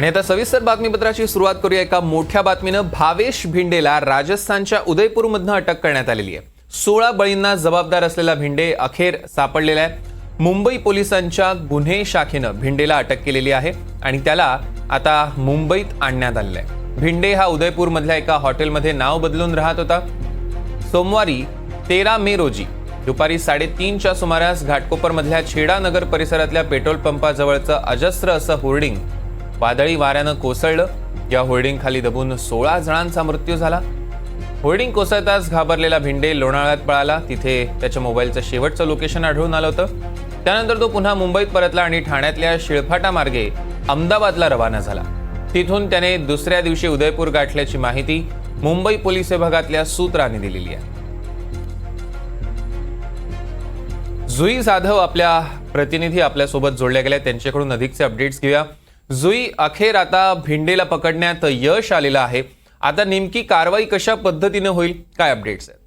आणि आता सविस्तर बातमीपत्राची सुरुवात करूया. एका मोठ्या बातमीनं भावेश भिंडेला राजस्थानच्या उदयपूरमधनं अटक करण्यात आलेली आहे. सोळा बळींना जबाबदार असलेला भिंडे अखेर सापडलेला आहे. मुंबई पोलिसांच्या गुन्हे शाखेनं भिंडेला अटक केलेली आहे आणि त्याला आता मुंबईत आणण्यात आलेलं आहे. भिंडे हा उदयपूरमधल्या एका हॉटेलमध्ये नाव बदलून राहत होता. सोमवारी तेरा मे रोजी दुपारी साडेतीनच्या सुमारास घाटकोपरमधल्या छेडा नगर परिसरातल्या पेट्रोल पंपाजवळचं अजस्र असं होर्डिंग वादळी वाऱ्यानं कोसळलं. या होर्डिंगखाली दबून सोळा जणांचा मृत्यू झाला. होर्डिंग कोसळताच घाबरलेला भिंडे लोणाळ्यात पळाला. तिथे त्याच्या मोबाईलचं शेवटचं लोकेशन आढळून आलं होतं. त्यानंतर तो पुन्हा मुंबईत परतला आणि ठाण्यातल्या शिळफाटा मार्गे अहमदाबादला रवाना झाला. तिथून त्याने दुसऱ्या दिवशी उदयपूर गाठल्याची माहिती मुंबई पोलीस विभागातल्या सूत्रांनी दिलेली आहे. जुई जाधव आपल्या प्रतिनिधी आपल्यासोबत जोडल्या गेल्या. त्यांच्याकडून अधिकचे अपडेट्स घेऊया. जुई अखेर आता भिंडेला पकडण्यात यश आलेलं आहे. आता नेमकी कारवाई कशा पद्धतीने होईल? काय अपडेट्स आहेत?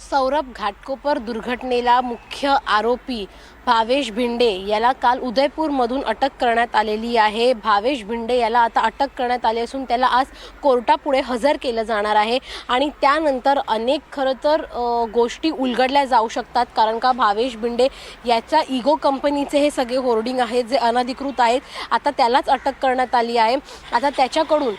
सौरभ घाटकोपर दुर्घटनेला मुख्य आरोपी भावेश भिंडे याला काल उदयपूरमधून अटक करण्यात आलेली आहे. भावेश भिंडे याला आता अटक करण्यात आली असून त्याला आज कोर्टापुढे हजर केलं जाणार आहे आणि त्यानंतर अनेक खरं तर गोष्टी उलगडल्या जाऊ शकतात कारण का भावेश भिंडे याच्या इगो कंपनीचे हे सगळे होर्डिंग आहेत जे अनधिकृत आहेत. आता त्यालाच अटक करण्यात आली आहे. आता त्याच्याकडून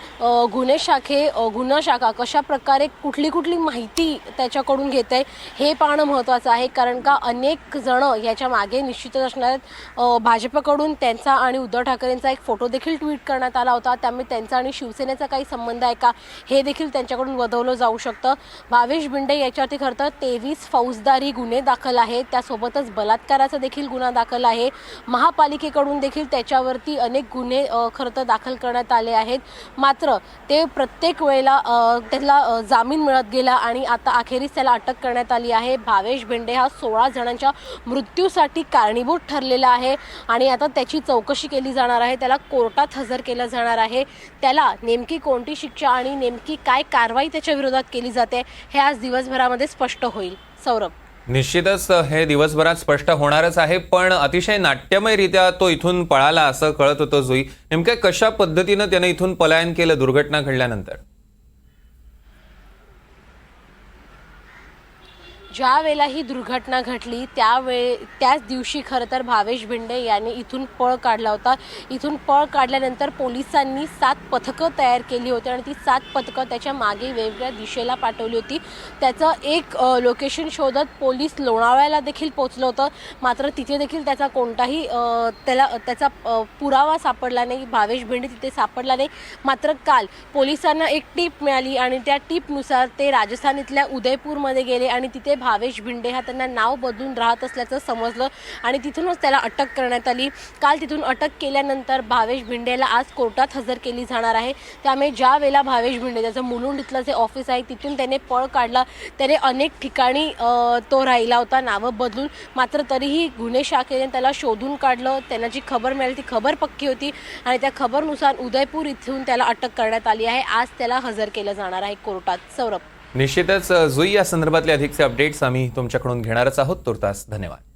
गुन्हे शाखे गुन्हा शाखा कशा प्रकारे कुठली कुठली माहिती त्याच्याकडून घेत आहे. हे पाहणं महत्त्वाचं आहे कारण का अनेक जणं याच्या मागे निश्चितच असणार आहेत. भाजपकडून त्यांचा आणि उद्धव ठाकरेंचा एक फोटो देखील ट्विट करण्यात आला होता. त्यामुळे त्यांचा आणि शिवसेनेचा काही संबंध आहे का हे देखील त्यांच्याकडून वधवलं जाऊ शकतं. भावेश बिंडे याच्यावरती खरं तर तेवीस फौजदारी गुन्हे दाखल आहेत. त्यासोबतच बलात्काराचा देखील गुन्हा दाखल आहे. महापालिकेकडून देखील त्याच्यावरती अनेक गुन्हे खरं तर दाखल करण्यात आले आहेत. मात्र ते प्रत्येक वेळेला त्याला जामीन मिळत गेला आणि आता अखेरीस त्याला अटक करण्यात आली आहे. भावेश भेंडे हा सोळा जणांच्या मृत्यूसाठी कारणीभूत ठरलेला आहे आणि आता त्याची चौकशी केली जाणार आहे. त्याला कोर्टात हजर केलं जाणार आहे. त्याला नेमकी कोणती शिक्षा आणि नेमकी काय कारवाई त्याच्या विरोधात केली जाते हे आज दिवसभरामध्ये स्पष्ट होईल. सौरभ. निश्चितच हे दिवसभरात स्पष्ट होणारच आहे पण अतिशय नाट्यमयरित्या तो इथून पळाला असं कळत होतं जुई. नेमक्या कशा पद्धतीनं त्यानं इथून पलायन केलं दुर्घटना घडल्यानंतर? ज्या वेळेला ही दुर्घटना घडली त्यावेळे त्याच दिवशी खरं तर भावेश भिंडे यांनी इथून पळ काढला होता. इथून पळ काढल्यानंतर पोलिसांनी सात पथकं तयार केली होती आणि ती सात पथकं त्याच्यामागे वेगवेगळ्या दिशेला पाठवली होती. त्याचं एक लोकेशन शोधत पोलीस लोणावळ्याला देखील पोचलं होतं. मात्र तिथे देखील त्याचा कोणताही त्याला त्याचा पुरावा सापडला नाही. भावेश भिंडे तिथे सापडला नाही. मात्र काल पोलिसांना एक टीप मिळाली आणि त्या टीपनुसार ते राजस्थान इथल्या उदयपूरमध्ये गेले आणि तिथे भावेश भिंडे हा त्यांना नाव बदलून राहत असल्याचं समजलं आणि तिथूनच त्याला अटक करण्यात आली. काल तिथून अटक केल्यानंतर भावेश भिंडेला आज कोर्टात हजर केली जाणार आहे. त्यामुळे ज्या वेळेला भावेश भिंडे त्याचं मुलुंड इथलं जे ऑफिस आहे तिथून त्याने पळ काढला. त्याने अनेक ठिकाणी तो राहिला होता नावं बदलून. मात्र तरीही गुन्हे शाखेने त्याला शोधून काढलं. त्यांना जी खबर मिळाली ती खबर पक्की होती आणि त्या खबरनुसार उदयपूर इथून त्याला अटक करण्यात आली आहे. आज त्याला हजर केलं जाणार आहे कोर्टात. सौरभ. निश्चितच जुई या संदर्भातले अधिकचे अपडेट्स आम्ही तुमच्याकडून घेणारच आहोत. तुर्तास धन्यवाद.